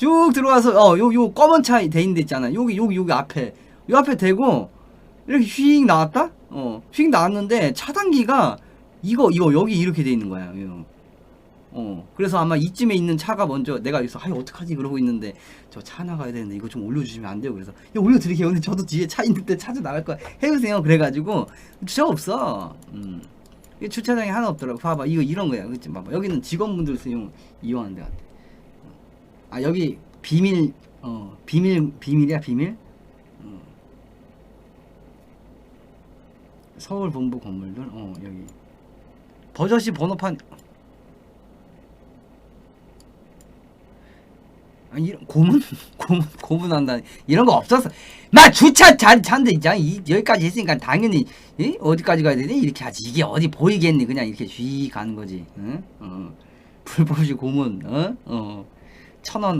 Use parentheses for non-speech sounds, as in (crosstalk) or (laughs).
쭉 들어와서 어요 요 검은 차돼 있는 데 있잖아. 여기 여기 여기 앞에. 요 앞에 대고 이렇게 휙 나왔다. 어휙 나왔는데 차단기가 이거 이거 여기 이렇게 돼 있는 거야. 이거. 어 그래서 아마 이쯤에 있는 차가 먼저 내가 여기서 아이 어떡하지? 그러고 있는데 저 차 나가야 되는데 이거 좀 올려주시면 안 돼요? 그래서 야 올려드릴게요. 근데 저도 뒤에 차 있는데 차주 나갈 거야. 해주세요. 그래가지고 주차 없어. 음. 이 주차장이 하나 없더라고. 봐봐. 이거 이런 거야. 그치? 봐봐. 여기는 직원분들 수용 이용하는 데 같아 아 여기 비밀 어 비밀 비밀이야 비밀? 어. 서울 본부 건물들? 어 여기. 버젓이 번호판. 아 이런 고문 (laughs) 고문 고문한다. 이런 거 없었어 나 주차 잔 잔데 있잖아. 이 여기까지 했으니까 당연히 이? 어디까지 가야 되니? 이렇게 하지. 이게 어디 보이겠니? 그냥 이렇게 휘 가는 거지. 응? 어. 불법시 고문 어 어 천 원